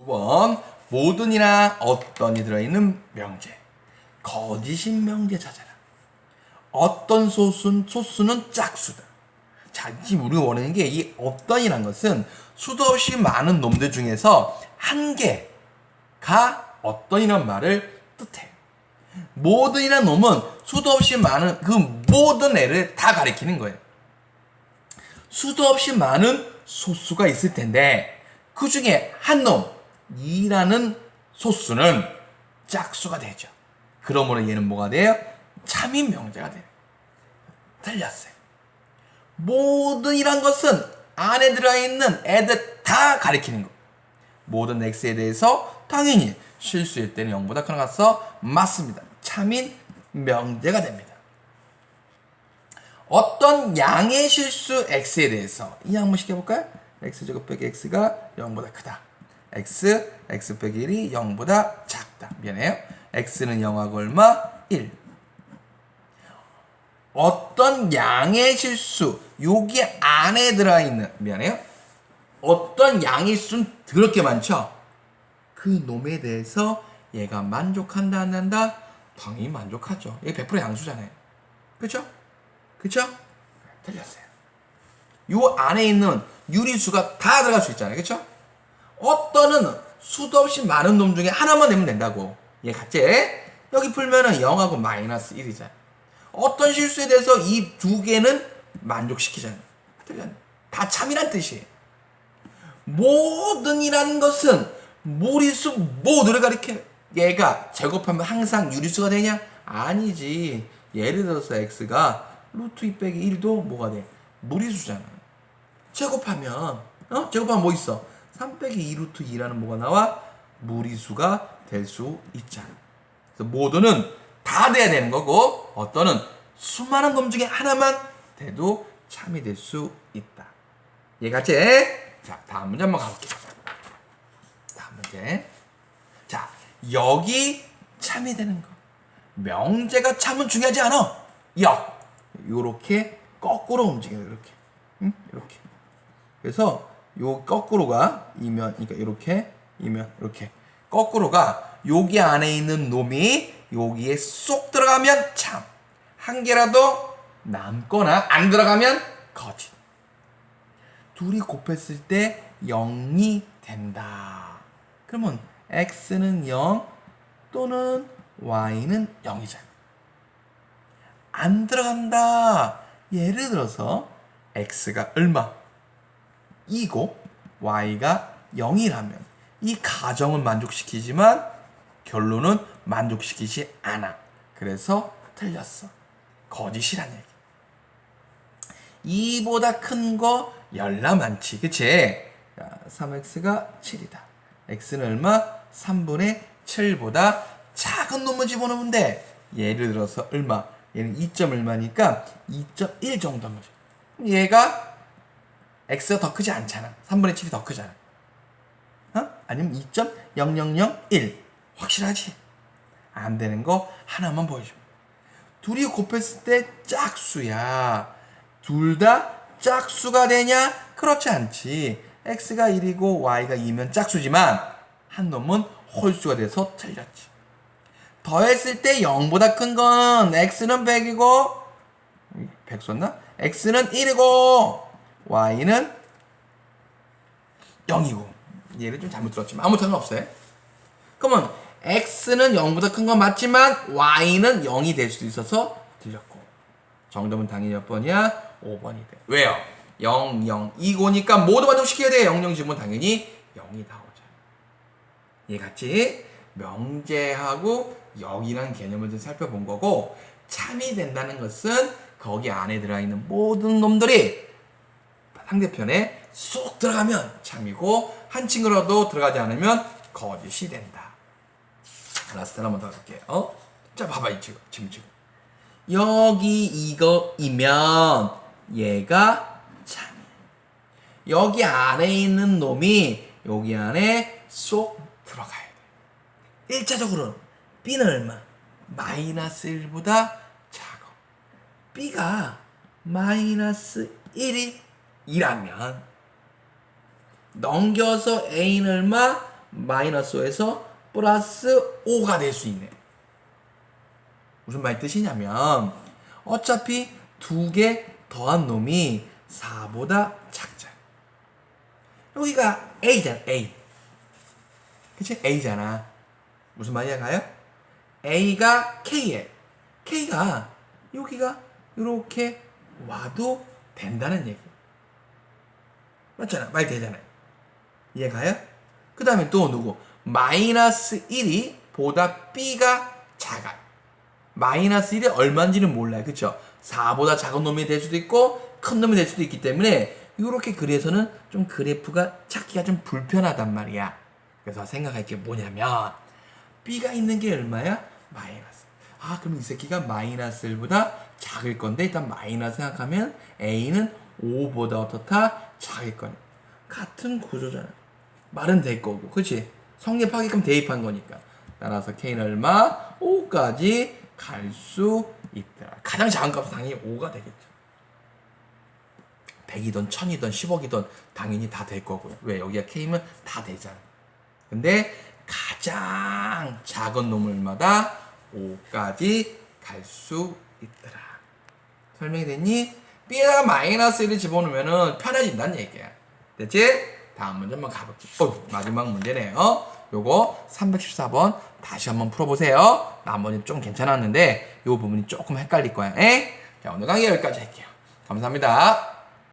9번 모든이나 어떤이 들어있는 명제 거짓인 명제 찾아라. 어떤 소수는, 소수는 짝수다. 자 지금 우리가 원하는 게 이 어떤이란 것은 수도 없이 많은 놈들 중에서 한 개가 어떤이란 말을 뜻해 모든이란 놈은 수도 없이 많은 그 모든 애를 다 가리키는 거예요. 수도 없이 많은 소수가 있을 텐데 그 중에 한 놈, 2라는 소수는 짝수가 되죠. 그러므로 얘는 뭐가 돼요? 참인 명제가 돼요. 틀렸어요. 모든 이란 것은 안에 들어있는 애들 다 가리키는 거. 모든 x에 대해서 당연히 실수일 때는 0보다 큰 가서 맞습니다. 참인 명제가 됩니다. 어떤 양의 실수 x에 대해서 이 한번 시켜볼까요? x제곱 빼기 x가 0보다 크다. X, x 빼기 1이 0보다 작다. 미안해요. x는 0하고 얼마? 1. 어떤 양의 실수, 여기 안에 들어있는, 미안해요. 어떤 양의 수는 더럽게 많죠? 그 놈에 대해서 얘가 만족한다, 안 한다? 당연히 만족하죠. 이게 100% 양수잖아요. 그쵸? 그쵸? 틀렸어요. 요 안에 있는 유리수가 다 들어갈 수 있잖아요. 그쵸? 어떤은 수도 없이 많은 놈 중에 하나만 내면 된다고. 얘 같지? 여기 풀면은 0하고 마이너스 1이잖아. 어떤 실수에 대해서 이 두 개는 만족시키잖아요. 틀렸네. 다 참이란 뜻이에요. 모든이라는 것은 무리수 모두를 가리켜. 얘가 제곱하면 항상 유리수가 되냐? 아니지. 예를 들어서 x가 루트 2 빼기 1도 뭐가 돼? 무리수잖아. 제곱하면 어? 제곱하면 뭐 있어? 3 빼기 2 루트 2라는 뭐가 나와? 무리수가 될 수 있잖아. 그래서 모두는 다 돼야 되는 거고 어떤은 수많은 놈 중에 하나만 돼도 참이 될 수 있다. 얘같이 자 다음 문제 한번 가볼게요. 다음 문제. 자 여기 참이 되는 거. 명제가 참은 중요하지 않아. 역. 요렇게 거꾸로 움직여요. 이렇게. 응? 이렇게. 그래서 요 거꾸로가 이면 그러니까 이렇게 이면 이렇게 거꾸로가 여기 안에 있는 놈이 여기에 쏙 들어가면 참. 한 개라도 남거나 안 들어가면 거짓. 둘이 곱했을 때 0이 된다. 그러면 x는 0 또는 y는 0이잖아. 안 들어간다. 예를 들어서 x가 얼마? 2고 y가 0이라면 이 가정은 만족시키지만 결론은 만족시키지 않아. 그래서 틀렸어. 거짓이란 얘기. 2보다 큰 거 열나 많지. 그치? 자, 3x가 7이다. x는 얼마? 3분의 7보다 작은 놈을 집어넣으면 돼. 예를 들어서 얼마? 얘는 2점 얼마니까 2.1 정도 돼. 얘가 x가 더 크지 않잖아. 3분의 7이 더 크잖아. 어? 아니면 2.0001. 확실하지? 안 되는 거 하나만 보여줘. 둘이 곱했을 때 짝수야. 둘 다 짝수가 되냐? 그렇지 않지. x가 1이고 y가 2면 짝수지만 한 놈은 홀수가 돼서 틀렸지. 더했을 때 0보다 큰 건 x는 100이고 100 썼나? x는 1이고 y는 0이고 얘를 좀 잘못 들었지만 아무 상관없어요. 그러면 x는 0보다 큰 건 맞지만 y는 0이 될 수도 있어서 틀렸고 정답은 당연히 몇 번이야? 5번이 돼. 왜요? 0, 0, 2고니까 모두 만족시켜야 돼. 0, 0 지면 당연히 0이 나오잖아. 얘 같이 명제하고 역이라는 개념을 좀 살펴본 거고 참이 된다는 것은 거기 안에 들어있는 모든 놈들이 상대편에 쏙 들어가면 참이고 한 친구라도 들어가지 않으면 거짓이 된다. 라스트 한번 더 갈게요. 자, 봐봐 이 친구, 지금 지금 여기 이거이면 얘가 참. 여기 안에 있는 놈이 여기 안에 쏙 들어가야 돼. 1차적으로는 B는 얼마? 마이너스 1보다 작아. B가 마이너스 1이 2라면 넘겨서 A는 얼마? 마이너스 5에서 플러스 5가 될 수 있네. 무슨 말 뜻이냐면 어차피 두 개 더한 놈이 4보다 작잖아. 여기가 A잖아, A. 그치? A잖아. 무슨 말이야, 가요? A가 K에. K가 여기가 이렇게 와도 된다는 얘기. 맞잖아. 말 되잖아요. 이해 가요? 그 다음에 또 누구? 마이너스 1이 보다 B가 작아요. 마이너스 1이 얼마인지는 몰라요. 그쵸? 4보다 작은 놈이 될 수도 있고 큰 놈이 될 수도 있기 때문에 이렇게 그려서는 좀 그래프가 찾기가 좀 불편하단 말이야. 그래서 생각할 게 뭐냐면 B가 있는 게 얼마야? 마이너스. 아 그럼 이 새끼가 마이너스 1보다 작을 건데 일단 마이너스 생각하면 A는 5보다 어떻다? 거니. 같은 구조잖아. 말은 될 거고, 그치? 성립하게끔 대입한 거니까. 따라서 K는 얼마? 5까지 갈 수 있더라. 가장 작은 값은 당연히 5가 되겠죠. 100이든 1000이든 10억이든 당연히 다 될 거고요. 왜? 여기가 K면 다 되잖아. 근데 가장 작은 놈을마다 5까지 갈 수 있더라. 설명이 됐니? B에다가 마이너스 1을 집어넣으면 편해진다는 얘기야. 됐지? 다음 문제 한번 가볼게. 어, 마지막 문제네요. 요거 314번 다시 한번 풀어보세요. 나머지는 좀 괜찮았는데 요 부분이 조금 헷갈릴 거야. 에? 자, 오늘 강의 여기까지 할게요. 감사합니다.